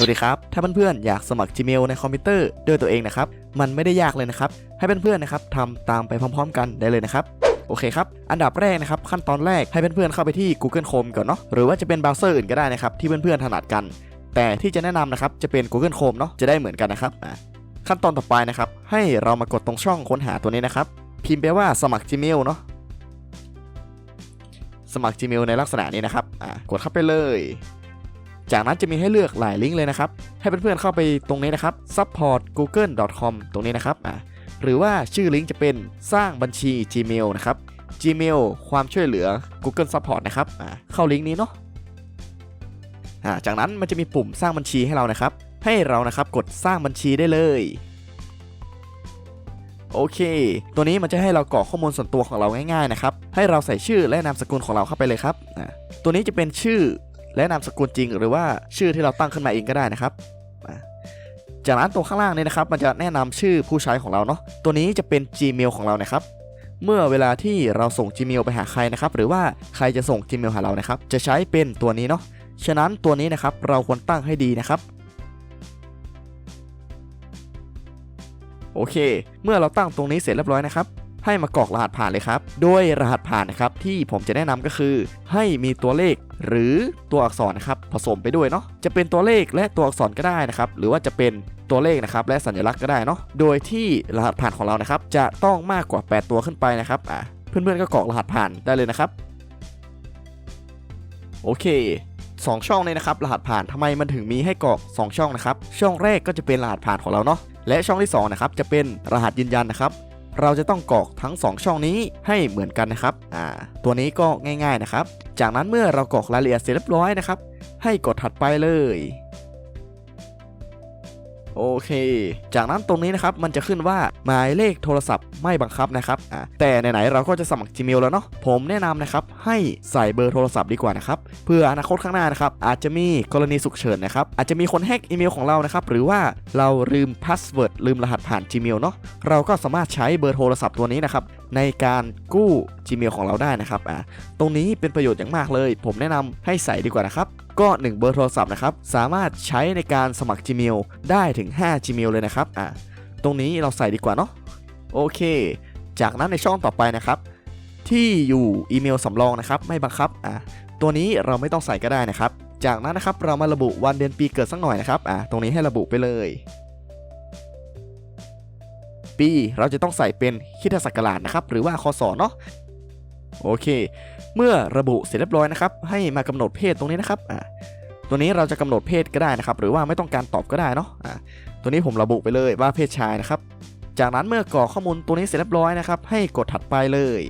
สวัสดีครับ ถ้าเพื่อนๆอยากสมัคร Gmail ในคอมพิวเตอร์ด้วยตัวเองนะครับ มันไม่ได้ยากเลยนะครับ ให้เพื่อนๆนะครับทำตามไปพร้อม ๆ กันได้เลยนะครับ โอเคครับ อันดับแรกนะครับ ขั้นตอนแรกให้เพื่อนๆเข้าไปที่ Google Chrome ก่อนเนาะ หรือว่าจะเป็นเบราว์เซอร์อื่นก็ได้นะครับ ที่เพื่อนๆถนัดกัน แต่ที่จะแนะนำนะครับ จะเป็น Google Chrome เนาะ จะได้เหมือนกันนะครับอะขั้นตอนต่อไปนะครับ ให้เรามากดตรงช่องค้นหาตัวนี้นะครับ พิมพ์ไปว่าสมัคร Gmail เนาะ สมัคร Gmail ในลักษณะนี้นะครับอะกดเข้าไปเลย จากนั้นจะมีให้เลือกหลายลิงก์เลยนะครับ ให้เพื่อนๆเข้าไปตรงนี้นะครับ support google com ตรงนี้นะครับอะหรือว่าชื่อลิงก์จะเป็นสร้างบัญชี Gmail นะครับ Gmail ความช่วยเหลือ Google Support นะครับอะเข้าลิงก์นี้เนาะอ่าจากนั้นมันจะมีปุ่มสร้างบัญชีให้เรานะครับ ให้เรานะครับกดสร้างบัญชีได้เลยโอเค ตัวนี้มันจะให้เรากรอกข้อมูลส่วนตัวของเราง่ายๆนะครับ ให้เราใส่ชื่อและนามสกุลของเราเข้าไปเลยครับ ตัวนี้จะเป็นชื่อ และนามสกุลจริงหรือว่าชื่อที่เราตั้งขึ้นมาเองก็ได้นะครับ จากนั้นตรงข้างล่างนี้นะครับ มันจะแนะนำชื่อผู้ใช้ของเราเนาะ ตัวนี้จะเป็น Gmail ของเรานะครับ เมื่อเวลาที่เราส่ง Gmail ไปหาใครนะครับ หรือว่าใครจะส่ง Gmail หาเรานะครับ จะใช้เป็นตัวนี้เนาะ ฉะนั้นตัวนี้นะครับเราควรตั้งให้ดีนะครับโอเค เมื่อเราตั้งตรงนี้เสร็จเรียบร้อยนะครับ ให้มากรอกรหัสผ่านเลยครับ โดยรหัสผ่านนะครับที่ผมจะแนะนำก็คือ ให้มีตัวเลขหรือตัวอักษรนะครับผสมไปด้วยเนาะจะเป็นตัวเลขและตัวอักษรก็ได้นะครับหรือว่าจะเป็นตัวเลขนะครับและสัญลักษณ์ก็ได้เนาะโดยที่รหัสผ่านของเรานะครับจะต้องมากกว่า 8 ตัวขึ้นไปนะครับอะเพื่อนๆก็กรอกรหัสผ่านได้เลยนะครับโอเค2ช่องนี้นะครับรหัสผ่านทำไมมันถึงมีให้กรอก 2 ช่องนะครับช่องแรกก็จะเป็นรหัสผ่านของเราเนาะและช่องที่2นะครับจะเป็นรหัสยืนยันนะครับ เราจะต้องกรอกทั้ง 2 ช่องนี้ให้เหมือนกันนะครับอ่าตัวนี้ก็ง่าย ๆนะครับ จากนั้นเมื่อเรากรอกรายละเอียดเสร็จเรียบร้อยนะครับ ให้กดถัดไปเลย โอเค จากนั้นตรงนี้นะครับมันจะขึ้นว่าหมายเลขโทรศัพท์ไม่บังคับนะครับอ่าแต่ไหนๆเราก็จะสมัคร Gmail แล้วเนาะผมแนะนำนะครับให้ใส่เบอร์โทรศัพท์ดีกว่านะครับเพื่ออนาคตข้างหน้านะครับอาจจะมีกรณีฉุกเฉินนะครับอาจจะมีคนแฮกอีเมลของเรานะครับหรือว่าเราลืมพาสเวิร์ดลืมรหัสผ่าน Gmail เนาะเราก็สามารถใช้เบอร์โทรศัพท์ตัวนี้นะครับ ในการกู้ Gmail ของเราได้นะครับอ่าตรงนี้เป็นประโยชน์อย่างมากเลย ผมแนะนำให้ใส่ดีกว่านะครับ ก็ 1 เบอร์โทรศัพท์นะครับ สามารถใช้ในการสมัคร Gmail ได้ถึง 5 Gmail เลยนะครับอะตรงนี้เราใส่ดีกว่าเนาะโอเค จากนั้นในช่องต่อไปนะครับ ที่อยู่อีเมลสำรองนะครับ ไม่บังคับอะตัวนี้เราไม่ต้องใส่ก็ได้นะครับ จากนั้นนะครับเรามาระบุวันเดือนปีเกิดสักหน่อยนะครับอะตรงนี้ให้ระบุไปเลย ปี เราจะต้องใส่เป็นคิดศักราชนะครับ หรือว่าคศเนาะโอเค เมื่อระบุเสร็จเรียบร้อยนะครับ ให้มากำหนดเพศตรงนี้นะครับอ่าตัวนี้เราจะกำหนดเพศก็ได้นะครับ หรือว่าไม่ต้องการตอบก็ได้เนาะอ่าตัวนี้ผมระบุไปเลยว่าเพศชายนะครับ จากนั้นเมื่อกรอกข้อมูลตัวนี้เสร็จเรียบร้อยนะครับ ให้กดถัดไปเลย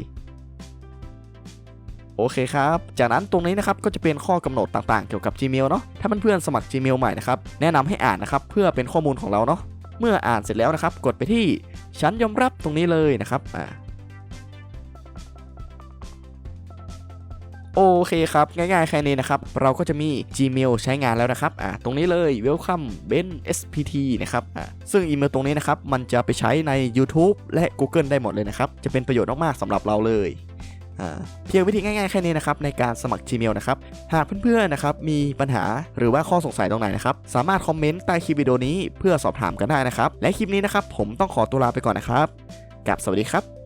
โอเคครับ จากนั้นตรงนี้นะครับก็จะเป็นข้อกำหนดต่างๆ เกี่ยวกับ Gmail เนาะ ถ้าเพื่อนๆสมัคร Gmail ใหม่นะครับ แนะนำให้อ่านนะครับ เพื่อเป็นข้อมูลของเราเนาะ เมื่ออ่านเสร็จแล้วนะครับ กดไปที่ ฉันยอมรับตรงนี้เลยนะครับอ่าโอเคครับ ง่ายๆ แค่นี้นะครับ เราก็จะมี Gmail ใช้งานแล้วนะครับอ่าตรงนี้เลย welcome ben spt นะครับอ่าซึ่งอีเมลตรงนี้นะครับ มันจะไปใช้ใน YouTube และ Google ได้หมดเลยนะครับ จะเป็นประโยชน์มากๆสำหรับเราเลย เพียงวิธีง่ายๆแค่นี้นะครับในการสมัคร Gmail นะครับ หากเพื่อนๆนะครับมีปัญหาหรือว่าข้อสงสัยตรงไหนนะครับ สามารถคอมเมนต์ใต้คลิปวิดีโอนี้เพื่อสอบถามกันได้นะครับ และคลิปนี้นะครับผมต้องขอตัวลาไปก่อนนะครับกับสวัสดีครับ